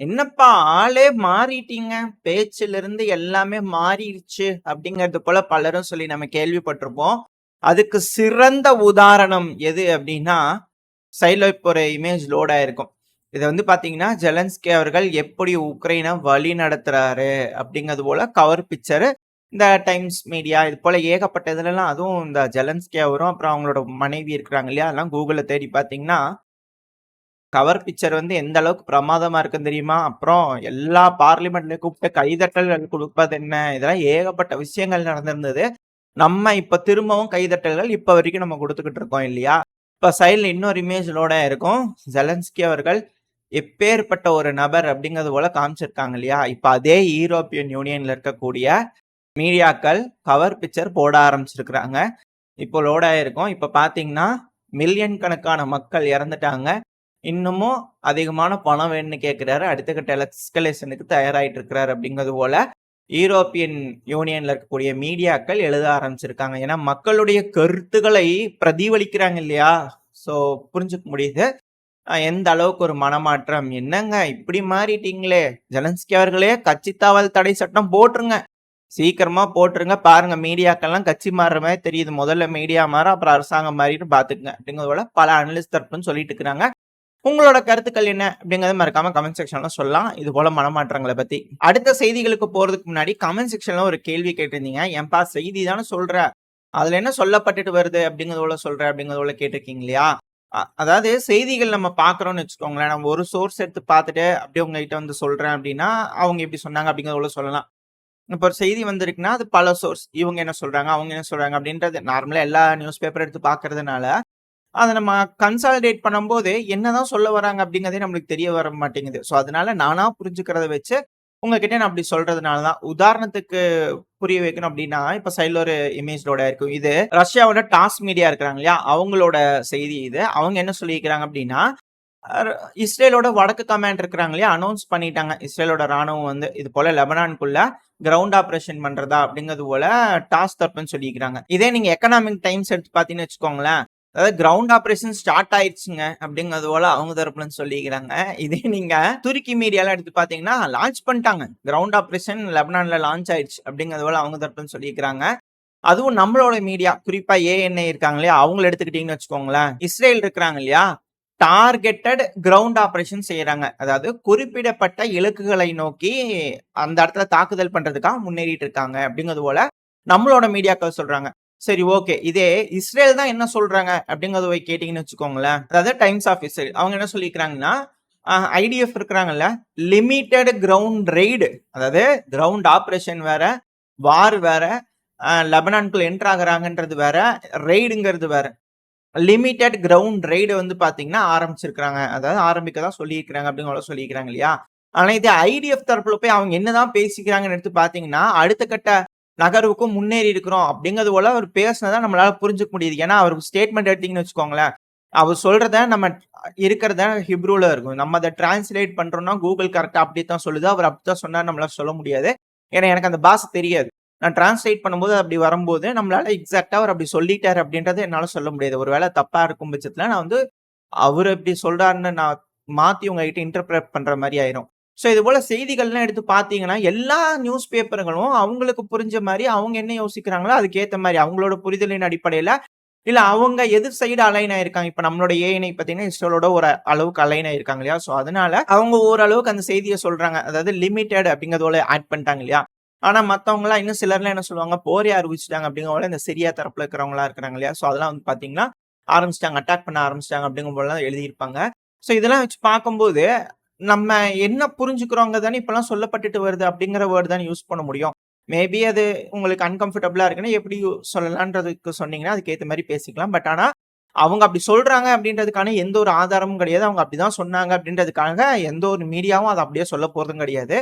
என்னப்பா ஆளே மாறிட்டீங்க. பேச்சிலிருந்து எல்லாமே மாறிடுச்சு அப்படிங்கிறது போல பலரும் சொல்லி நம்ம கேள்விப்பட்டிருப்போம். அதுக்கு சிறந்த உதாரணம் எது அப்படின்னா, சைட்ல இப்போ ஒரு இமேஜ் லோட் ஆயிருக்கும். இதை வந்து பார்த்தீங்கன்னா, ஜெலன்ஸ்கி அவர்கள் எப்படி உக்ரைனை வழி நடத்துறாரு அப்படிங்கிறது போல கவர் பிக்சர் இந்த டைம்ஸ் மீடியா இது போல ஏகப்பட்ட இதுலலாம் அதுவும் இந்த ஜெலன்ஸ்கி அவரும், அப்புறம் அவங்களோட மனைவி இருக்கிறாங்க இல்லையா? அதெல்லாம் கூகுளில் தேடி பார்த்தீங்கன்னா கவர் பிக்சர் வந்து எந்த அளவுக்கு பிரமாதமா இருக்குன்னு தெரியுமா? அப்புறம் எல்லா பார்லிமென்ட்லயும் கூப்பிட்டு கைதட்டல்கள் கொடுப்பது என்ன? இதெல்லாம் ஏகப்பட்ட விஷயங்கள் நடந்திருந்தது. நம்ம இப்ப திரும்பவும் கைதட்டல்கள் இப்ப வரைக்கும் நம்ம கொடுத்துக்கிட்டு இருக்கோம் இல்லையா? இப்ப சைடில் இன்னொரு இமேஜ் லோட் ஜெலன்ஸ்கி அவர்கள் எப்பேர்ப்பட்ட ஒரு நபர் அப்படிங்கிறது போல காமிச்சிருக்காங்க இல்லையா? இப்ப அதே யூரோப்பியன் யூனியன்ல இருக்கக்கூடிய மீடியாக்கள் கவர் பிக்சர் போட ஆரம்பிச்சிருக்கிறாங்க. இப்போ லோட் ஆயிருக்கும். இப்ப பார்த்தீங்கன்னா, மில்லியன் கணக்கான மக்கள் இறந்துட்டாங்க. இன்னமும் அதிகமான பணம் வேணும்னு கேட்குறாரு அடுத்த கட்ட எஸ்கலேஷனுக்கு தயாராகிட்டு இருக்கிறாரு அப்படிங்கிறது போல யூரோப்பியன் யூனியன்ல இருக்கக்கூடிய மீடியாக்கள் எழுத ஆரம்பிச்சிருக்காங்க. ஏன்னா மக்களுடைய கருத்துக்களை பிரதிபலிக்கிறாங்க இல்லையா? ஸோ புரிஞ்சுக்க முடியுது. எந்த அளவுக்கு ஒரு மனமாற்றம். என்னங்க இப்படி மாறிட்டீங்களே! ஜெலன்ஸ்கி அவர்களே கட்சி தாவல் தடை சட்டம் போட்டுருங்க. சீக்கிரமா போட்டுருங்க. பாருங்க மீடியாக்கள்லாம் கட்சி மாறுற மாதிரி தெரியுது. முதல்ல மீடியா மாற அப்புறம் அரசாங்கம் மாறிட்டு பார்த்துக்கங்க. அப்படிங்கிறது போல பல அனலிஸ்ட் தரப்புன்னு சொல்லிட்டு இருக்கிறாங்க. உங்களோட கருத்துக்கள் என்ன? அப்படிங்கிறத மறக்காம கமெண்ட் செக்ஷன்ல சொல்லலாம். இது போல மனமாற்றங்களை பத்தி. அடுத்த செய்திகளுக்கு போறதுக்கு முன்னாடி கமெண்ட் செக்ஷன்ல ஒரு கேள்வி கேட்டிருந்தீங்க. என்பா செய்தி தானே சொல்ற. அதுல என்ன சொல்லப்பட்டுட்டு வருது அப்படிங்கிறது சொல்ற" அப்படிங்கிறது கேட்டிருக்கீங்க இல்லையா? அதாவது செய்திகள் நம்ம பார்க்குறோம்னு வச்சுக்கோங்களேன். நம்ம ஒரு சோர்ஸ் எடுத்து பார்த்துட்டு அப்படியே உங்ககிட்ட வந்து சொல்றேன் அப்படின்னா, அவங்க எப்படி சொன்னாங்க அப்படிங்கிறத சொல்லலாம். இப்போ ஒரு செய்தி வந்திருக்குன்னா, அது பல சோர்ஸ். இவங்க என்ன சொல்றாங்க, அவங்க என்ன சொல்றாங்க அப்படின்றது நார்மலா எல்லா நியூஸ் பேப்பர் எடுத்து பார்க்கறதுனால, அதை நம்ம கன்சாலிடேட் பண்ணும்போது என்னதான் சொல்ல வராங்க அப்படிங்கிறதே நம்மளுக்கு தெரிய வர மாட்டேங்குது. ஸோ அதனால நானா புரிஞ்சுக்கிறத வச்சு உங்ககிட்ட நான் அப்படி சொல்றதுனால தான். உதாரணத்துக்கு புரிய வைக்கணும் அப்படின்னா, இப்ப சைடில் ஒரு இமேஜ் இருக்கும் இது ரஷ்யாவோட டாஸ் மீடியா இருக்கிறாங்க இல்லையா? அவங்களோட செய்தி இது. அவங்க என்ன சொல்லியிருக்கிறாங்க அப்படின்னா, இஸ்ரேலோட வடக்கு கமாண்ட் இருக்கிறாங்க இல்லையா? அனௌன்ஸ் பண்ணிட்டாங்க. இஸ்ரேலோட ராணுவம் வந்து இது போல லெபனானுக்குள்ள கிரவுண்ட் ஆப்ரேஷன் பண்றதா அப்படிங்கிறது போல டாஸ் தப்புன்னு சொல்லியிருக்கிறாங்க. இதே நீங்க எக்கனாமிக் டைம்ஸ் எடுத்து பார்த்தீங்கன்னு வச்சுக்கோங்களேன். அதாவது கிரவுண்ட் ஆப்ரேஷன் ஸ்டார்ட் ஆயிடுச்சுங்க அப்படிங்கிறது போல அவங்க தரப்புலன்னு சொல்லிக்கிறாங்க. இதே நீங்க துருக்கி மீடியால எடுத்து பார்த்தீங்கன்னா, லான்ச் பண்ணிட்டாங்க. கிரவுண்ட் ஆப்ரேஷன் லெபனான்ல லான்ச் ஆயிடுச்சு அப்படிங்கிறது போல அவங்க தரப்புல சொல்லிக்கிறாங்க அதுவும் நம்மளோட மீடியா குறிப்பா ஏஎன்ஐ இருக்காங்க இல்லையா? அவங்கள எடுத்துக்கிட்டீங்கன்னு வச்சுக்கோங்களேன். இஸ்ரேல் இருக்கிறாங்க இல்லையா? டார்கெட்டட் கிரவுண்ட் ஆப்ரேஷன் செய்யறாங்க அதாவது குறிப்பிடப்பட்ட இலக்குகளை நோக்கி அந்த இடத்துல தாக்குதல் பண்றதுக்காக முன்னேறிட்டு இருக்காங்க அப்படிங்கிறது போல நம்மளோட மீடியாக்கள் சொல்றாங்க. சரி ஓகே. இதே இஸ்ரேல் தான் என்ன சொல்றாங்க அப்படிங்கிறத போய் கேட்டீங்கன்னு வச்சுக்கோங்களேன். அதாவது டைம்ஸ் ஆஃப் இஸ்ரேல். அவங்க என்ன சொல்லிக்கிறாங்கன்னா ஐடிஎஃப் இருக்கிறாங்கல்ல, லிமிட்டட் கிரவுண்ட் ரெய்டு அதாவது கிரவுண்ட் ஆப்ரேஷன் வேற, வார் வேற, லெபனான்குள் லெபனான்குள்ள என்டர் ஆகுறாங்கன்றது வேற, ரெய்டுங்கிறது வேற. லிமிட்டட் கிரவுண்ட் ரெய்டு வந்து பார்த்தீங்கன்னா ஆரம்பிச்சிருக்கிறாங்க. அதாவது ஆரம்பிக்க தான் சொல்லியிருக்கிறாங்க அப்படிங்கிற சொல்லியிருக்கிறாங்க இல்லையா? ஆனால் இதே ஐடிஎஃப் தரப்புல போய் அவங்க என்னதான் பேசிக்கிறாங்கன்னு எடுத்து பார்த்தீங்கன்னா, அடுத்த கட்ட நகர்வுக்கும் முன்னேறி இருக்கிறோம் அப்படிங்கிறது போல அவர் பேசினதை நம்மளால புரிஞ்சுக்க முடியுது. ஏன்னா அவர் ஸ்டேட்மெண்ட் எடுத்தீங்கன்னு வச்சுக்கோங்களேன். அவர் சொல்றத நம்ம இருக்கிறத ஹிப்ரூல இருக்கும். நம்ம அதை டிரான்ஸ்லேட் பண்றோம்னா கூகுள் கரெக்டா அப்படி தான் சொல்லுது. அவர் அப்படித்தான் சொன்னார் நம்மளால சொல்ல முடியாது. ஏன்னா எனக்கு அந்த பாஷை தெரியாது. நான் டிரான்ஸ்லேட் பண்ணும்போது அப்படி வரும்போது நம்மளால எக்ஸாக்டா அவர் அப்படி சொல்லிட்டாரு அப்படின்றது என்னால சொல்ல முடியாது. ஒருவேளை தப்பா இருக்கும் பட்சத்துல நான் வந்து அவர் இப்படி சொல்றாருன்னு நான் மாத்தி உங்ககிட்ட இன்டர்பிரட் பண்ற மாதிரி ஆயிரும். ஸோ இது போல் செய்திகள்லாம் எடுத்து பார்த்தீங்கன்னா, எல்லா நியூஸ் பேப்பர்களும் அவங்களுக்கு புரிஞ்ச மாதிரி அவங்க என்ன யோசிக்கிறாங்களோ அதுக்கேற்ற மாதிரி அவங்களோட புரிதலின் அடிப்படையில் இல்லை அவங்க எதிர் சைடு அலைன் ஆயிருக்காங்க. இப்போ நம்மளோட ஏஎன்ஐ பார்த்தீங்கன்னா, இஸ்ரோலோட ஒரு அளவுக்கு அலைன் ஆயிருக்காங்க இல்லையா? ஸோ அதனால அவங்க ஓரளவுக்கு அந்த செய்தியை சொல்கிறாங்க அதாவது லிமிட்டெட் அப்படிங்கிறது போல ஆட் பண்ணிட்டாங்க இல்லையா? ஆனால் மற்றவங்களாம் இன்னும் சிலர்லாம் என்ன சொல்லுவாங்க, போரே அறிவிச்சிட்டாங்க அப்படிங்கிற இந்த சிரியா தரப்பில் இருக்கிறவங்களா இருக்கிறாங்க இல்லையா? ஸோ அதெல்லாம் வந்து பார்த்தீங்கன்னா, ஆரம்பிச்சிட்டாங்க அட்டாக் பண்ண ஆரம்பிச்சிட்டாங்க அப்படிங்கிற போலலாம் எழுதியிருப்பாங்க. ஸோ இதெல்லாம் வச்சு பார்க்கும்போது, நம்ம என்ன புரிஞ்சுக்கிறோங்க தானே இப்பெல்லாம் சொல்லப்பட்டுட்டு வருது அப்படிங்கிற வேர்டு தானே யூஸ் பண்ண முடியும். மேபி அது உங்களுக்கு அன்கம்ஃபர்டபுளாக இருக்குன்னா எப்படி சொல்லலான்றதுக்கு சொன்னீங்கன்னா, அதுக்கேற்ற மாதிரி பேசிக்கலாம். பட் ஆனால் அவங்க அப்படி சொல்கிறாங்க அப்படின்றதுக்கான எந்த ஒரு ஆதாரமும் கிடையாது. அவங்க அப்படி தான் சொன்னாங்க அப்படின்றதுக்காக எந்த ஒரு மீடியாவும் அதை அப்படியே சொல்ல போகிறதும் கிடையாது.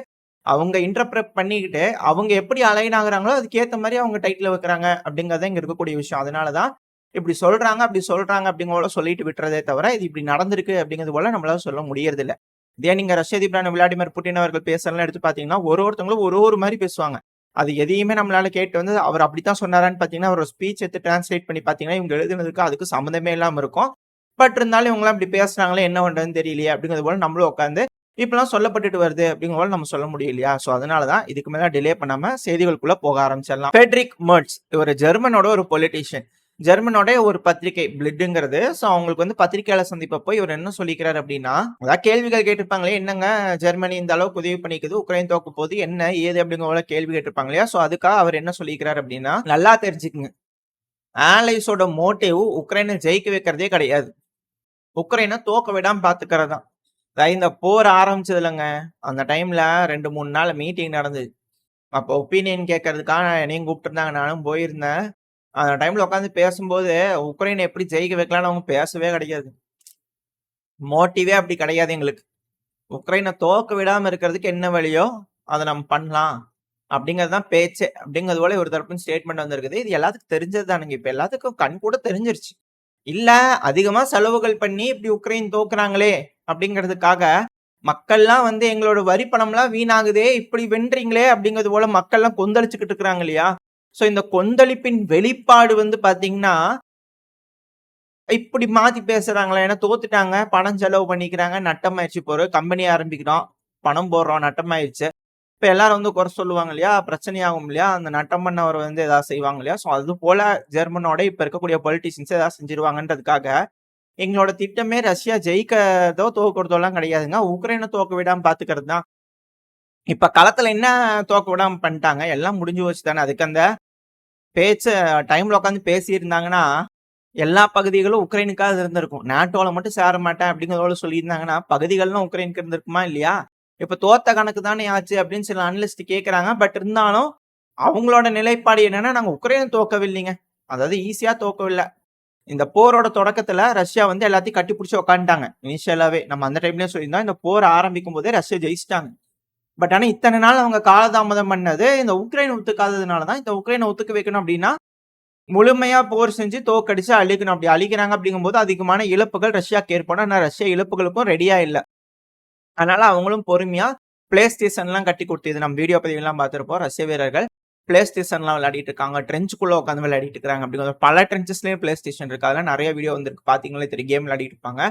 அவங்க இன்டர்பிரட் பண்ணிக்கிட்டு, அவங்க எப்படி அலைன் ஆகுறாங்களோ அதுக்கேற்ற மாதிரி அவங்க டைட்டில் வைக்கிறாங்க அப்படிங்கிறது இங்கே இருக்கக்கூடிய விஷயம். அதனால தான் இப்படி சொல்கிறாங்க அப்படி சொல்கிறாங்க அப்படிங்கிற போல சொல்லிட்டு விட்டுறதே தவிர, இது இப்படி நடந்திருக்கு அப்படிங்கிறது போல நம்மளால சொல்ல முடியறதில்ல. இதே நீங்க ரஷ்ய அதிபரான விளாடிமிர் புட்டின் அவர்கள் பேசலாம் எடுத்து பார்த்தீங்கன்னா, ஒரு ஒருத்தவங்களும் ஒரு ஒரு மாதிரி பேசுவாங்க. அது எதையுமே நம்மளால கேட்டு வந்து அவர் அப்படித்தான் சொன்னாரான்னு பார்த்தீங்கன்னா, அவரோட ஸ்பீச் எடுத்து டிரான்ஸ்லேட் பண்ணி பார்த்தீங்கன்னா, இவங்க எழுதுனதுக்கு அதுக்கு சம்மந்தமே இல்லாம இருக்கும். பட் இருந்தாலும் இவங்களாம் இப்படி பேசுறாங்களே என்ன பண்றதுன்னு தெரியலையே அப்படிங்கிறது போல நம்மளும் உட்காந்து இப்பெல்லாம் சொல்லப்பட்டுட்டு வருது அப்படிங்கிற போல நம்ம சொல்ல முடியலையா ஸோ அதனால தான் இதுக்கு மேல டிலே பண்ணாம செய்திகளுக்குள்ள போக ஆரம்பிச்சிடலாம். ஃபெட்ரிக் மர்ட்ஸ் இவர் ஜெர்மனோட ஒரு பொலிட்டீஷியன். ஜெர்மனோட ஒரு பத்திரிகை பிளிட்டுங்கிறது ஸோ அவங்களுக்கு வந்து பத்திரிகையாளர் சந்திப்பப்போ இவர் என்ன சொல்லிக்கிறாரு அப்படின்னா, அதாவது கேள்விகள் கேட்டிருப்பாங்களே, என்னங்க ஜெர்மனி இந்த அளவுக்கு உதவி பண்ணிக்குது, உக்ரைன் தோக்க போது என்ன ஏது அப்படிங்கிற கேள்வி கேட்டிருப்பாங்க இல்லையா? ஸோ அதுக்காக அவர் என்ன சொல்லிக்கிறாரு அப்படின்னா, நல்லா தெரிஞ்சுக்குங்க ஆலைஸோட மோட்டிவ் உக்ரைனை ஜெயிக்க வைக்கிறதே கிடையாது. உக்ரைனை தோக்க விடாம பாத்துக்கிறது தான். இந்த போர் இல்லைங்க அந்த டைம்ல 2, 3 நாள் மீட்டிங் நடந்தது. அப்போ ஒப்பீனியன் கேட்கறதுக்காக என்னையும் கூப்பிட்டுருந்தாங்க. நானும் போயிருந்தேன். அந்த டைம்ல உட்காந்து பேசும்போது, உக்ரைனை எப்படி ஜெயிக்க வைக்கலாம்னு அவங்க பேசவே கிடையாது. மோட்டிவே அப்படி கிடையாது எங்களுக்கு. உக்ரைனை தோக்க விடாம இருக்கிறதுக்கு என்ன வழியோ, அதை நம்ம பண்ணலாம். அப்படிங்கிறது தான் பேச்சு அப்படிங்கிறது போல ஒரு தரப்பு ஸ்டேட்மெண்ட் வந்திருக்குது. இது எல்லாத்துக்கும் தெரிஞ்சது தானுங்க. இப்போ எல்லாத்துக்கும் கண் கூட தெரிஞ்சிருச்சு. இல்லை அதிகமாக செலவுகள் பண்ணி இப்படி உக்ரைன் தோக்குறாங்களே அப்படிங்கிறதுக்காக, மக்கள்லாம் வந்து எங்களோட வரி பணம்லாம் வீணாகுதே, இப்படி வென்றீங்களே அப்படிங்கிறது போல மக்கள்லாம் கொந்தளிச்சுக்கிட்டு இருக்கிறாங்க இல்லையா? ஸோ இந்த கொந்தளிப்பின் வெளிப்பாடு வந்து பார்த்தீங்கன்னா இப்படி மாத்தி பேசுறாங்களா? ஏன்னா தோத்துட்டாங்க, பணம் செலவு பண்ணிக்கிறாங்க, நட்டமாயிடுச்சு இப்போ கம்பெனி ஆரம்பிக்கிறோம், பணம் போடுறோம், நட்டமாயிடுச்சு இப்போ எல்லாரும் வந்து குறை சொல்லுவாங்க இல்லையா? பிரச்சனையாகும் இல்லையா? அந்த நட்டம் பண்ணவர் வந்து ஏதாவது செய்வாங்க இல்லையா? ஸோ அது போல ஜெர்மனோட இப்போ இருக்கக்கூடிய பொலிட்டிஷியன்ஸ் ஏதாவது செஞ்சுருவாங்கன்றதுக்காக, எங்களோட திட்டமே ரஷ்யா ஜெயிக்கிறதோ, தோக்கிறதோலாம் கிடையாதுங்க. உக்ரைனை தோக்க விடாமல் பார்த்துக்கிறது தான். இப்ப களத்துல என்ன தோக்க விடாம பண்ணிட்டாங்க? எல்லாம் முடிஞ்சு போச்சு தானே. அதுக்கு அந்த பேச்ச டைம்ல உட்காந்து பேசியிருந்தாங்கன்னா, எல்லா பகுதிகளும் உக்ரைனுக்காக இருந்திருக்கும். நாட்டோல மட்டும் சேர மாட்டேன் அப்படிங்கிறதோட சொல்லியிருந்தாங்கன்னா, பகுதிகள்லாம் உக்ரைனுக்கு இருந்திருக்குமா இல்லையா? இப்ப தோத்த கணக்கு தானே ஆச்சு அப்படின்னு சில அனலிஸ்ட் கேட்கறாங்க. பட் இருந்தாலும் அவங்களோட நிலைப்பாடு என்னன்னா, நாங்க உக்ரைனை தோக்கவில்லைங்க. அதாவது ஈஸியா தோக்கவில்லை இந்த போரோட தொடக்கத்துல ரஷ்யா வந்து எல்லாத்தையும் கட்டிப்புடிச்சு உட்காந்துட்டாங்க. இனிஷியலாவே. நம்ம அந்த டைம்லயே சொல்லியிருந்தோம். இந்த போர் ஆரம்பிக்கும் போதே ரஷ்யா ஜெயிச்சிட்டாங்க பட் ஆனால் இத்தனை நாள் அவங்க காலதாமதம் பண்ணது இந்த உக்ரைன் ஒத்துக்காததுனால தான். இந்த உக்ரைனை ஒத்துக்க வைக்கணும் அப்படின்னா, முழுமையாக போர் செஞ்சு தோற்கடிச்சு அழிக்கணும். அப்படி அழிக்கிறாங்க அப்படிங்கும்போது அதிகமான இழப்புகள் ரஷ்யாவுக்கு ஏற்படும். ஆனால் ரஷ்யா இழப்புகளுக்கும் ரெடியாக இல்லை அதனால் அவங்களும் பொறுமையாக பிளே ஸ்டேஷன்லாம் கட்டி கொடுத்தது இது நம்ம வீடியோ பதிவுலாம் பார்த்துருப்போம் ரஷ்ய வீரர்கள் பிளே ஸ்டேஷன்லாம் விளையாடிட்டு இருக்காங்க. ட்ரெஞ்சுக்குள்ளே உட்காந்து விளையாடிட்டு இருக்காங்க அப்படிங்கிற பல ட்ரெஞ்சஸ்லேயும் பிளே ஸ்டேஷன் இருக்குது அதெல்லாம் நிறைய வீடியோ வந்துருக்கு பார்த்தீங்களே தெரியும். கேம் விளையாடிட்டு இருப்பாங்க.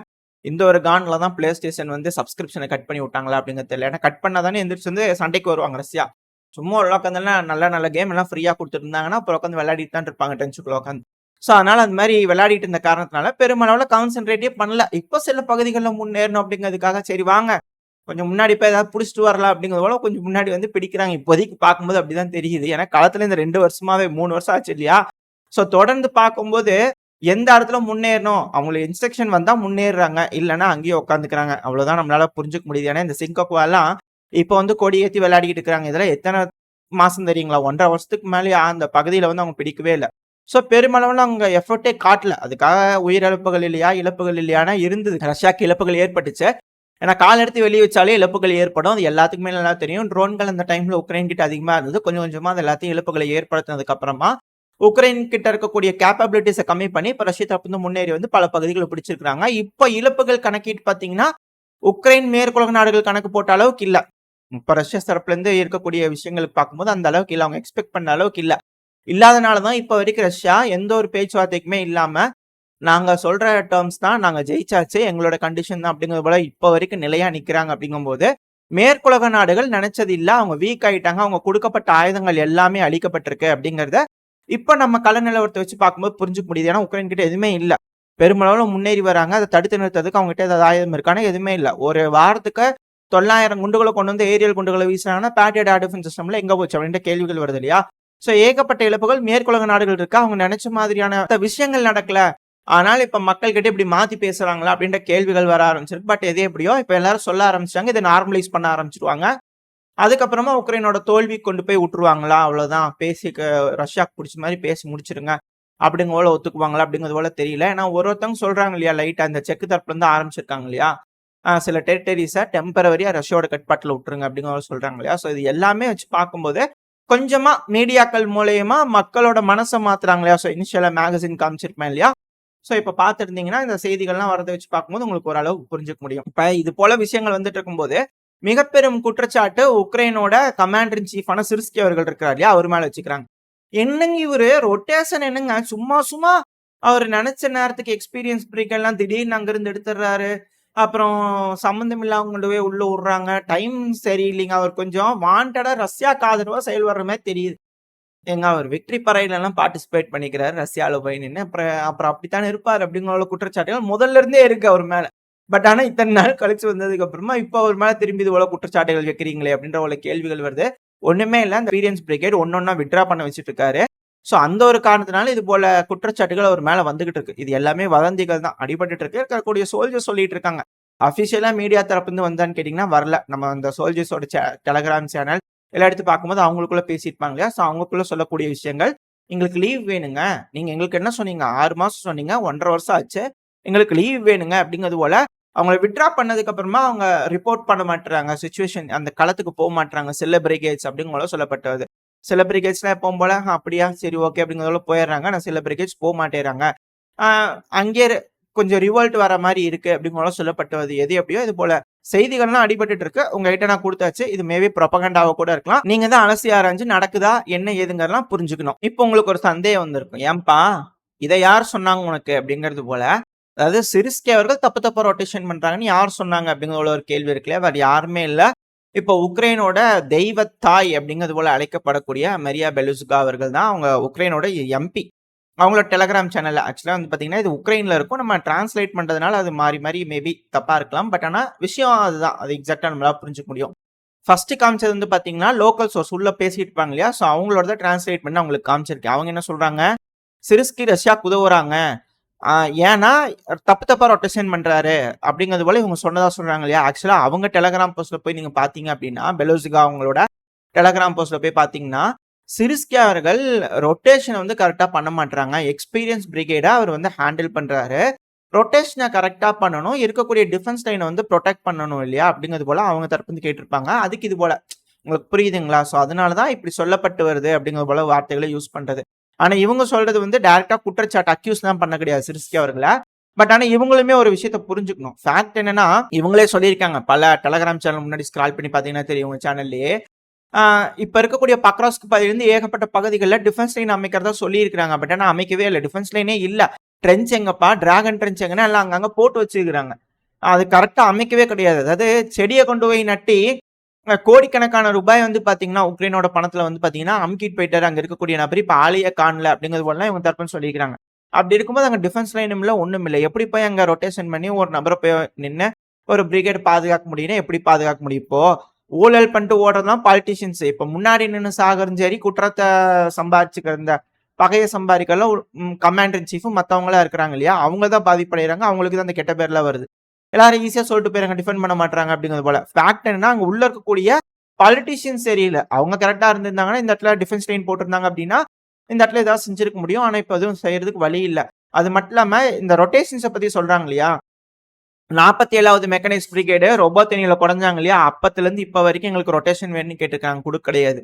இந்த ஒரு கான்ல தான் பிளே ஸ்டேஷன் வந்து சப்ஸ்கிரிப்ஷனை கட் பண்ணி விட்டாங்களா அப்படிங்கிறது தெரியல. ஏன்னா கட் பண்ணால் தானே எந்திரிச்சு வந்து சண்டைக்கு வருவாங்க ரஷ்யா. சும்மா உள்ள உட்காந்துலாம் நல்ல நல்ல கேம் எல்லாம் ஃப்ரீயாக கொடுத்துருந்தாங்கன்னா அப்புறம் உட்காந்து விளையாடிட்டு தான் இருப்பாங்க ட்ரெஞ்சுக்குள்ள உட்காந்து ஸோ அதனால் அந்த மாதிரி விளையாடிட்டு இருந்த காரணத்தினால பெருமளவில் கான்சென்ட்ரேட்டே பண்ணல. இப்போ சில பகுதிகளில் முன்னேறணும் அப்படிங்கிறதுக்காக சரி வாங்க, கொஞ்சம் முன்னாடி போய் ஏதாவது பிடிச்சிட்டு வரலாம் அப்படிங்கிறது போல கொஞ்சம் முன்னாடி வந்து பிடிக்கிறாங்க. இப்போதைக்கு பார்க்கும்போது அப்படிதான் தெரியுது. ஏன்னா களத்துல இந்த ரெண்டு வருஷமாவே மூணு வருஷம் ஆச்சு இல்லையா? ஸோ தொடர்ந்து பார்க்கும்போது எந்த இடத்துல முன்னேறணும், அவங்களுக்கு இன்ஸ்ட்ரக்ஷன் வந்தா முன்னேறுறாங்க. இல்லைன்னா அங்கேயே உட்காந்துக்கிறாங்க. அவ்வளவுதான் நம்மளால புரிஞ்சுக்க முடியுது. ஏன்னா இந்த சிங்கப்பூர்லாம் இப்போ வந்து கொடி ஏற்றி விளையாடிக்கிட்டு இருக்கிறாங்க இதெல்லாம் எத்தனை மாசம் தெரியுங்களா? 1 1/2 வருஷத்துக்கு மேலே அந்த பகுதியில் வந்து அவங்க பிடிக்கவே இல்லை ஸோ பெருமளவில் அவங்க எஃபர்ட்டே காட்டல. அதுக்காக உயிரிழப்புகள் இல்லையா? இழப்புகள் இல்லையானா இருந்தது. ரஷ்யாக்கு இழப்புகள் ஏற்பட்டுச்சு. ஏன்னா கால் எடுத்து வெளியே வச்சாலே இழப்புகள் ஏற்படும். அது எல்லாத்துக்குமே நல்லா தெரியும். ட்ரோன்கள் அந்த டைமில் உக்ரைன் கிட்ட அதிகமாக இருந்தது. கொஞ்சம் கொஞ்சமாக அது எல்லாத்தையும் இழப்புகளை ஏற்படுத்தினதுக்கு அப்புறமா, உக்ரைன் கிட்ட இருக்கக்கூடிய கேப்பபிலிட்டிஸை கம்மி பண்ணி இப்போ ரஷ்ய தரப்பு வந்து முன்னேறி வந்து பல பகுதிகளை பிடிச்சிருக்கிறாங்க. இப்போ இழப்புகள் கணக்கிட்டு பார்த்தீங்கன்னா, உக்ரைன் மேற்குலக நாடுகள் கணக்கு போட்ட அளவுக்கு இல்லை. இப்போ ரஷ்யா தரப்புலேருந்து இருக்கக்கூடிய விஷயங்களுக்கு பார்க்கும்போது அந்த அளவுக்கு இல்லை. அவங்க எக்ஸ்பெக்ட் பண்ண அளவுக்கு இல்லை. இல்லாதனால தான் இப்போ வரைக்கும் ரஷ்யா எந்த ஒரு பேச்சுவார்த்தைக்குமே இல்லாமல் நாங்கள் சொல்கிற டேர்ம்ஸ் தான் நாங்கள் ஜெயிச்சாச்சு. எங்களோட கண்டிஷன் தான் அப்படிங்கிறது போல இப்போ வரைக்கும் நிலையாக நிற்கிறாங்க அப்படிங்கும்போது, மேற்குலக நாடுகள் நினைச்சது இல்லை. அவங்க வீக் ஆகிட்டாங்க அவங்க கொடுக்கப்பட்ட ஆயுதங்கள் எல்லாமே அழிக்கப்பட்டிருக்கு அப்படிங்கிறத, இப்போ நம்ம கள நிலவரத்தை வச்சு பார்க்கும்போது புரிஞ்சுக்க முடியுது. ஏன்னா உக்ரைன் கிட்ட எதுவுமே இல்லை பெருமளவில் முன்னேறி வராங்க. அதை தடுத்து நிறுத்துறதுக்கு அவங்ககிட்ட ஏதாவது ஆயுதம் இருக்கான்னா எதுவுமே இல்லை ஒரு வாரத்துக்கு தொள்ளாயிரம் குண்டுகளை கொண்டு வந்து ஏரியல் குண்டுகளை வீசினாங்கன்னா பேட்டட் ஏர் டிஃபென்ஸ் சிஸ்டம்ல எங்க போச்சு அப்படின்ற கேள்விகள் வருது இல்லையா? ஸோ ஏகப்பட்ட இழப்புகள் மேற்குலக நாடுகள் இருக்கு. அவங்க நினைச்ச மாதிரியான விஷயங்கள் நடக்கல. ஆனால் இப்போ மக்கள்கிட்ட இப்படி மாற்றி பேசுறாங்களா? அப்படின்ற கேள்விகள் வர ஆரம்பிச்சிருக்கு. பட் எது எப்படியோ இப்போ எல்லாரும் சொல்ல ஆரம்பிச்சாங்க இதை நார்மலைஸ் பண்ண ஆரம்பிச்சிருவாங்க அதுக்கப்புறமா உக்ரைனோட தோல்விக்கு கொண்டு போய் விட்டுருவாங்களா? அவ்வளோதான் பேசி ரஷ்யாவுக்கு ரஷ்யாக்கு மாதிரி பேசி முடிச்சிருங்க அப்படிங்க போல ஒத்துக்குவாங்களா? அப்படிங்கிறது போல தெரியல. ஏன்னா ஒரு ஒருத்தவங்க சொல்றாங்க இல்லையா? லைட் அந்த செக்கு தரப்புலேருந்து ஆரம்பிச்சிருக்காங்க இல்லையா? சில டெரிட்டரிஸை டெம்பரவரியா ரஷ்யாவோட கட்பாட்டில் விட்டுருங்க அப்படிங்கிற மாரி சொல்றாங்க இல்லையா? ஸோ இது எல்லாமே வச்சு பார்க்கும்போது, கொஞ்சமாக மீடியாக்கள் மூலயமா மக்களோட மனசை மாத்துறாங்க இல்லையா? ஸோ இனிஷியலாக மேகசின் காமிச்சிருப்பேன் இல்லையா? ஸோ இப்போ பார்த்துருந்தீங்கன்னா இந்த செய்திகள்லாம் வரதை வச்சு பார்க்கும்போது உங்களுக்கு ஓரளவுக்கு புரிஞ்சுக்க முடியும். இப்போ இது போல விஷயங்கள் வந்துட்டு இருக்கும்போது, மிகப்பெரும் குற்றச்சாட்டு உக்ரைனோட கமாண்டர் இன் சீஃபான சிர்ஸ்கி அவர்கள் இருக்கிறார் இல்லையா? அவர் மேல வச்சுக்கிறாங்க. என்னங்க இவரு ரொட்டேஷன் என்னங்க? சும்மா சும்மா அவர் நினைச்ச நேரத்துக்கு எக்ஸ்பீரியன்ஸ் பிரிக்கெல்லாம் திடீர்னு அங்கிருந்து எடுத்துடுறாரு. அப்புறம் சம்மந்தம் இல்லாம உள்ள விடுறாங்க. டைம் சரியில்லைங்க. அவர் கொஞ்சம் வாண்டடா ரஷ்யாக்கு ஆதரவா செயல்படுற தெரியுது. எங்க அவர் வெற்றி பறையிலலாம் பார்ட்டிசிபேட் பண்ணிக்கிறாரு. ரஷ்யாவில் போய் நின்று அப்புறம் அப்புறம் அப்படித்தானே இருப்பார் அப்படிங்கிற உள்ள குற்றச்சாட்டுகள் முதல்ல இருந்தே இருக்கு அவர் மேலே பட் ஆனால் இத்தனை நாள் கழிச்சு வந்ததுக்கு அப்புறமா இப்போ அவர் மேலே திரும்பி இது போல குற்றச்சாட்டுகள் வைக்கிறீங்களே அப்படின்ற ஒரு கேள்விகள் வருது. ஒன்றுமே இல்லை அந்த எக்ஸ்பீரியன்ஸ் பிரிகேட் ஒன்று விட்ரா பண்ண வச்சுட்டு இருக்காரு. ஸோ அந்த ஒரு காரணத்தினால இது போல குற்றச்சாட்டுகள் அவர் மேலே வந்துகிட்டு இருக்கு. இது எல்லாமே வதந்திகள் தான். அடிபட்டு இருக்கு. இருக்கக்கூடிய சோல்ஜர்ஸ் சொல்லிட்டு இருக்காங்க. அஃபிஷியலாக மீடியா தரப்புலேருந்து வந்தான்னு கேட்டிங்கன்னா வரல. நம்ம அந்த சோல்ஜர்ஸோட சே டெலகிராம் சேனல் எல்லாம் எடுத்து பார்க்கும்போது அவங்களுக்குள்ள பேசியிருப்பாங்க இல்லையா? ஸோ அவங்களுக்குள்ள சொல்லக்கூடிய விஷயங்கள், எங்களுக்கு லீவ் வேணுங்க. நீங்கள் எங்களுக்கு என்ன சொன்னீங்க? ஆறு மாதம் சொன்னீங்க. 1 1/2 வருஷம் ஆச்சு. எங்களுக்கு லீவ் வேணுங்க அப்படிங்கிறது போல அவங்கள வித்ட்ரா பண்ணதுக்கப்புறமா அவங்க ரிப்போர்ட் பண்ண மாட்டுறாங்க சுச்சுவேஷன் அந்த களத்துக்கு போக மாட்டுறாங்க சில பிரிகேட்ஸ் அப்படிங்கிற போல சொல்லப்பட்டது. சில பிரிகேட்ஸ்லாம் எப்பவும் போல அப்படியா சரி ஓகே அப்படிங்கிறதோட போயிடுறாங்க. ஆனால் சில பிரிகேட்ஸ் போக மாட்டேறாங்க அங்கே அங்கேயே கொஞ்சம் ரிவோல்ட் வர மாதிரி இருக்கு அப்படிங்கிறத போல சொல்லப்பட்டது. எது எப்படியோ இது போல செய்திகள்லாம் அடிபட்டு இருக்கு. உங்ககிட்ட நான் கொடுத்தாச்சு இது மேபி ப்ரொபகண்டாவை கூட இருக்கலாம். நீங்க தான் அலசி ஆராய்ஞ்சு நடக்குதா? என்ன ஏதுங்கிறதெல்லாம் புரிஞ்சுக்கணும். இப்போ உங்களுக்கு ஒரு சந்தேகம் வந்திருக்கும். ஏன்பா இதை யார் சொன்னாங்க உனக்கு? அப்படிங்கிறது போல. அதாவது சிரிஸ்கே அவர்கள் தப்பு தப்பா ரொட்டேஷன் பண்ணுறாங்கன்னு யார் சொன்னாங்க? அப்படிங்கிற ஒரு கேள்வி இருக்குல்ல வேறு யாருமே இல்லை இப்போ உக்ரைனோட தெய்வ தாய் அப்படிங்கிறது போல அழைக்கப்படக்கூடிய மரியா பெலுசுகா அவர்கள் தான் அவங்க உக்ரைனோட எம்பி. அவங்களோட டெலகிராம் சேனலில் ஆக்சுவலாக வந்து பார்த்தீங்கன்னா, இது உக்ரைனில் இருக்கும். நம்ம டிரான்ஸ்லேட் பண்ணுறதுனால அது மாறி மாறி மேபி தப்பாக இருக்கலாம். பட் ஆனால் விஷயம் அதுதான். அது எக்ஸாக்டாக நம்மளால் புரிஞ்சுக்க முடியும். ஃபர்ஸ்ட் காமிச்சது வந்து பார்த்தீங்கன்னா, லோக்கல் சோர்ஸ் உள்ளே பேசிட்டு இருப்பாங்க இல்லையா? ஸோ அவங்களோட தான் டிரான்ஸ்லேட் பண்ணி அவங்களுக்கு காமிச்சிருக்கேன். அவங்க என்ன சொல்கிறாங்க சிரிஸ்கி ரஷ்யா உதவுறாங்க. ஏன்னா தப்பு தப்பா ரொட்டேஷன் பண்றாரு அப்படிங்கிறது போல இவங்க சொன்னதா சொல்றாங்க இல்லையா? ஆக்சுவலா அவங்க டெலகிராம் போஸ்ட்ல போய் நீங்க பார்த்தீங்க அப்படின்னா, பெலோசிகா அவங்களோட டெலகிராம் போஸ்ட்ல போய் பார்த்தீங்கன்னா, சிரிஸ்கே அவர்கள் ரொட்டேஷனை வந்து கரெக்டாக பண்ண மாட்டாங்க எக்ஸ்பீரியன்ஸ் பிரிகேடாக அவர் வந்து ஹேண்டில் பண்றாரு. ரொட்டேஷனை கரெக்டாக பண்ணணும். இருக்கக்கூடிய டிஃபென்ஸ் லைனை வந்து ப்ரொடெக்ட் பண்ணணும் இல்லையா? அப்படிங்கிறது போல அவங்க தரப்புலருந்து கேட்டிருப்பாங்க. அதுக்கு இது போல உங்களுக்கு புரியுதுங்களா? ஸோ அதனால தான் இப்படி சொல்லப்பட்டு வருது அப்படிங்கிறது போல வார்த்தைகளை யூஸ் பண்ணுறது ஆனா இவங்க சொல்றது வந்து டைரக்ட்டா குற்றச்சாட்டு அக்யூஸ் தான் பண்ண கிடையாது சிரிஸ்கே அவர்களை பட் ஆனால் இவங்களுமே ஒரு விஷயத்த புரிஞ்சுக்கணும். ஃபேக்ட் என்னன்னா, இவங்களே சொல்லியிருக்காங்க. பல டெலகிராம் சேனல் முன்னாடி ஸ்க்ரால் பண்ணி பார்த்தீங்கன்னா தெரியும் சேனல்லே சேனல்லயே. இப்ப இருக்கக்கூடிய பக்ராஸ்க்கு பகுதியிலிருந்து ஏகப்பட்ட பகுதிகளில் டிஃபென்ஸ் லைன் அமைக்கிறதா சொல்லியிருக்கிறாங்க. பட் ஆனால் அமைக்கவே இல்லை டிஃபென்ஸ் லைனே இல்லை ட்ரென்ச் எங்கப்பா? டிராகன் ட்ரென்ச் எங்கன்னா எல்லாம் அங்கங்கே போட்டு வச்சிருக்கிறாங்க அது கரெக்டாக அமைக்கவே கிடையாது. அதாவது செடியை கொண்டு போய் நட்டி கோடிக்கணக்கான ரூபாய் வந்து பார்த்தீங்கன்னா, உக்ரைனோட பணத்துல வந்து பார்த்தீங்கன்னா, அம்கிட் போயிட்டாரு அங்க இருக்கக்கூடிய நபர். இப்ப ஆளையே காணல அப்படிங்கிறது போலலாம் இவங்க தரப்புன்னு சொல்லியிருக்காங்க அப்படி இருக்கும்போது அங்க டிஃபென்ஸ் லைனும் இல்ல, ஒண்ணும் இல்லை எப்படி போய் அங்க ரொட்டேஷன் பண்ணி ஒரு நபரை போய் நின்று ஒரு பிரிகேட் பாதுகாக்க முடியும்னா, எப்படி பாதுகாக்க முடியும்? இப்போ ஊழல் பண்ணிட்டு ஓடுறதுலாம் பாலிட்டிஷியன்ஸ். இப்ப முன்னாடி நின்று சாகரும் சரி, குற்றத்தை சம்பாதிச்சுக்கிற இந்த பகையை சம்பாரிக்கலாம் கமாண்டர் இன் சீஃபும் மற்றவங்களா இருக்கிறாங்க இல்லையா? அவங்க தான் பாதிப்படைகிறாங்க அவங்களுக்கு தான் அந்த கெட்ட பேர்லாம் வருது. எல்லாரும் ஈஸியாக சொல்லிட்டு போயிறாங்க. டிஃபெண்ட் பண்ண மாட்டாங்க அப்படிங்கிறது போல. ஃபேக்ட் என்னன்னா, அங்கே உள்ள இருக்கக்கூடிய பாலிட்டிஷியன்ஸ் சரியில்ல. அவங்க கரெக்டாக இருந்திருந்தாங்கன்னா, இந்த இடத்துல டிஃபென்ஸ் லைன் போட்டிருந்தாங்க அப்படின்னா, இந்த இடத்துல ஏதாவது செஞ்சிருக்க முடியும். ஆனால் இப்போ எதுவும் செய்யறதுக்கு வழி இல்லை அது மட்டும் இல்லாமல் இந்த ரொட்டேஷன்ஸை பற்றி சொல்கிறாங்க இல்லையா? நாற்பத்தி ஏழாவது மெக்கானிக்ஸ் பிரிகேடு ரொபோத்தனியில குறைஞ்சாங்க இல்லையா? அப்பத்துலேருந்து இப்போ வரைக்கும் எங்களுக்கு ரொட்டேஷன் வேணும்னு கேட்டுருக்காங்க. கொடுக்க கிடையாது.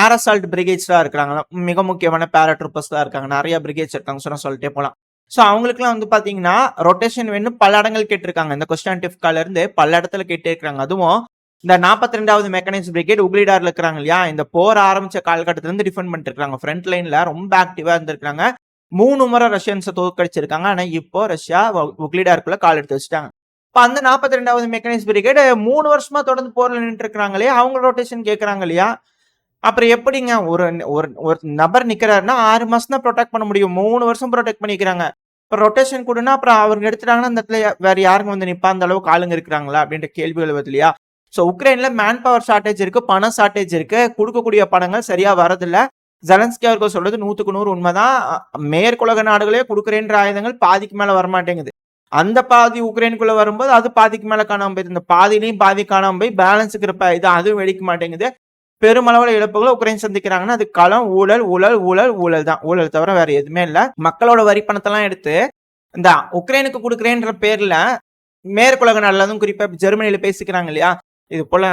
ஏர் அசால்ட் பிரிகேட்ஸ்லாம் இருக்கிறாங்க மிக முக்கியமான பேராட்ரூப்பர்ஸ்லாம் இருக்காங்க. நிறைய பிரிகேட்ஸ் இருக்காங்க. சொன்னா சொல்லிட்டே போகலாம் ஸோ அவங்களுக்குலாம் வந்து பார்த்தீங்கன்னா, ரொட்டேஷன் வேணும் பல இடங்கள் கேட்டிருக்காங்க. இந்த கொஸ்டின் டிஃப்கால இருந்து பல இடத்துல கேட்டிருக்காங்க அதுவும் இந்த நாற்பத்தி ரெண்டாவது மெக்கானிக்ஸ் பிரிகேட் உக்லிடார்ல இருக்கிறாங்க இல்லையா? இந்த போர் ஆரம்பிச்ச காலகட்டத்துல இருந்து டிஃபெண்ட் பண்ணிட்டு இருக்காங்க. ஃப்ரண்ட் லைன்ல ரொம்ப ஆக்டிவா இருந்திருக்காங்க. மூணு முறை ரஷ்யன்ஸை தோற்கடிச்சிருக்காங்க. ஆனால் இப்போ ரஷ்யா வ உக்லிடார்க்குள்ள கால் எடுத்து வச்சுட்டாங்க. இப்போ அந்த 42வது மெக்கானைஸ்ட் பிரிகேட் மூணு வருஷமா தொடர்ந்து போர்ல இருக்கிறாங்க இருக்கிறாங்களே, அவங்க ரொட்டேஷன் கேட்கறாங்க இல்லையா? அப்புறம் எப்படிங்க ஒரு ஒரு ஒரு நபர் நிற்கிறாருன்னா ஆறு மாதம் தான் ப்ரொடெக்ட் பண்ண முடியும். மூணு வருஷம் ப்ரொடெக்ட் பண்ணிக்கிறாங்க. இப்போ ரொட்டேஷன் கொடுனா அப்புறம் அவங்க எடுத்துட்டாங்கன்னா, அந்த இடத்துல வேறு யாருங்க வந்து நிற்பா அந்த அளவுக்கு ஆளுங்க இருக்கிறாங்களா? அப்படின்ற கேள்விகள் வருது இல்லையா? ஸோ உக்ரைனில் மேன் பவர் ஷார்ட்டேஜ் இருக்கு. பண ஷார்ட்டேஜ் இருக்கு. கொடுக்கக்கூடிய பணங்கள் சரியாக வரதில்ல. ஜெலன்ஸ்கி அவர்கள் சொல்றது நூற்றுக்கு நூறு உண்மைதான் மேற்குலக நாடுகளே கொடுக்குறேன்ற ஆயுதங்கள் பாதிக்கு மேலே வரமாட்டேங்குது. அந்த பாதி உக்ரைனுக்குள்ளே வரும்போது, அது பாதிக்கு மேலே காணாமல் போயிடுது இந்த பாதியிலயும் பாதி காணாம போய் பேலன்ஸ்க்கு இருப்ப இது அதுவும் வெடிக்க மாட்டேங்குது. பெருமளவுல இழப்புகளை உக்ரைன் சந்திக்கிறாங்கன்னா, அது களம் ஊழல், ஊழல், ஊழல், ஊழல் தான். ஊழல் தவிர வேற எதுவுமே இல்லை மக்களோட வரி பணத்தெல்லாம் எடுத்து இந்த உக்ரைனுக்கு கொடுக்குறேன்ற பேர்ல மேற்குலக நல்லதும் குறிப்பாக குறிப்பா பேசிக்கிறாங்க இல்லையா? இது போல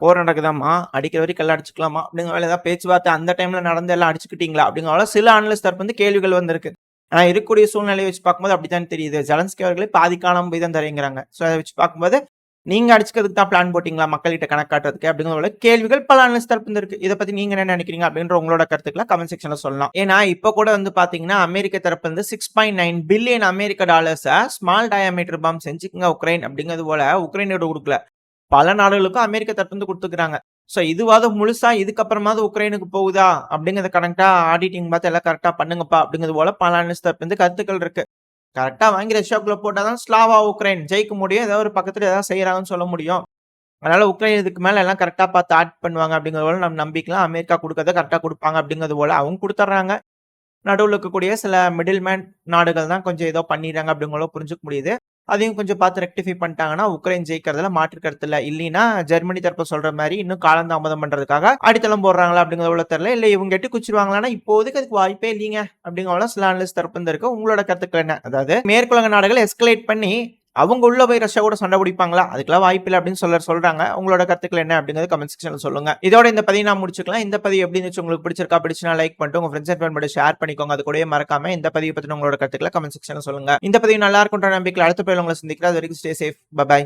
போர் நடக்குதாம்மா, அடிக்கிற வரைக்கும் எல்லாம் அடிச்சுக்கலாமா? அப்படிங்கிற வேலை ஏதாவது பேச்சுவார்த்தை அந்த டைம்ல நடந்து எல்லாம் அடிச்சுக்கிட்டீங்களா? அப்படிங்கிற சில அனலிஸ்ட் தரப்பு வந்து கேள்விகள் வந்திருக்கு. ஆனா இருக்கக்கூடிய சூழ்நிலையை வச்சு பார்க்கும்போது அப்படித்தான் தெரியுது. ஜலன்ஸ்கி அவர்களே பாதி போய் தான் தரேங்கிறாங்க. ஸோ அதை வச்சு பார்க்கும்போது நீங்க அடிச்சுக்கிறதுக்கு தான் பிளான் போட்டிங்களா? மக்கள்கிட்ட கணக்கு காட்டுறதுக்கு அப்படிங்கிற போல கேள்விகள் பல அனலிஸ்ட் தரப்பு இருக்கு. இதை பத்தி நீங்க என்ன நினைக்கிறீங்க அப்படின்ற உங்களோட கருத்துக்களை கமெண்ட் செக்ஷன்ல சொல்லலாம். ஏன்னா இப்ப கூட வந்து பாத்தீங்கன்னா அமெரிக்க தரப்பு வந்து சிக்ஸ் பாயிண்ட் நைன் பில்லியன் அமெரிக்க டாலர்ஸை ஸ்மால் டயாமீட்டர் பாம் செஞ்சுக்குங்க உக்ரைன் அப்படிங்கிறது போல உக்ரைனோட கொடுக்கல. பல நாடுகளுக்கும் அமெரிக்க தரப்பு வந்து கொடுத்துக்கிறாங்க. ஸோ இதுவாவது முழுசா இதுக்கப்புறமாவது உக்ரைனுக்கு போகுதா அப்படிங்கிறத கரெக்டா ஆடிட்டிங் பார்த்து எல்லாம் கரெக்டா பண்ணுங்கப்பா அப்படிங்கிறது போல பல அனலிஸ்ட் தரப்பு வந்து கருத்துக்கள் இருக்கு. கரெக்டாக வாங்கி ரெஷ்க்குள்ள போட்டால் தான் ஸ்லாவா உக்ரைன் ஜெயிக்க முடியும். ஏதாவது ஒரு பக்கத்தில் ஏதாவது செய்கிறாங்கன்னு சொல்ல முடியும். அதனால உக்ரைன் இதுக்கு மேலே எல்லாம் கரெக்டாக பார்த்து ஆட் பண்ணுவாங்க அப்படிங்கிறது போல நம்ம நம்பிக்கலாம். அமெரிக்கா கொடுக்கறத கரெக்டாக கொடுப்பாங்க அப்படிங்கிறது போல அவங்க கொடுத்துட்றாங்க. நடுவில் இருக்கக்கூடிய சில மிடில் மேன் நாடுகள் தான் கொஞ்சம் ஏதோ பண்ணிடுறாங்க அப்படிங்கிறத புரிஞ்சுக்க முடியுது. அதையும் கொஞ்சம் பார்த்து ரெக்டிஃபை பண்ணிட்டாங்கன்னா உக்ரைன் ஜெயிக்கிறதுல மாற்று கருத்து இல்லை. இல்லைன்னா ஜெர்மனி தரப்பு சொல்ற மாதிரி இன்னும் காலந்தாமதம் பண்றதுக்காக அடித்தளம் போடுறாங்களா அப்படிங்கிறத தெரியல. இல்லை இவங்க எட்டு குச்சிருவாங்களான்னா இப்போதைக்கு அதுக்கு வாய்ப்பே இல்லைங்க. அப்படிங்கிற சில அனலிஸ்ட் தரப்பு இருக்கு. உங்களோட கருத்துக்கள் என்ன? அதாவது மேற்குலக நாடுகள் எஸ்கலேட் பண்ணி அவங்க உள்ள போய் ரஷ்யா கூட சண்டை பிடிப்பாங்களா? அதுக்கெல்லாம் வாய்ப்பு இல்லை அப்படின்னு சொல்ல சொல்றாங்க. உங்களோட கருத்துக்கள் என்ன அப்படிங்கிறது கமெண்ட் செக்ஷன்ல சொல்லுங்க. இதோட இந்த பதிவு நான் முடிச்சுக்கலாம். இந்த பதிவு எப்படி இருந்துச்சு உங்களுக்கு பிடிச்சிருக்கா பிடிச்சினா லைக் பண்ணிட்டு உங்க ஃப்ரெண்ட்ஸ் அண்ட் ஃபேமிலியோட ஷேர் பண்ணிக்கோங்க. அது கூட மறக்காம இந்த பதிவு பத்தின உங்களோட கருத்துக்களை கமெண்ட் செக்ஷன்ல சொல்லுங்க. இந்த பதிவு நல்லா இருக்கும் நம்பிக்கை அடுத்த பதிவு உங்களை சந்திக்கிறேன். அது வரைக்கும் ஸ்டே சேஃப் பாய்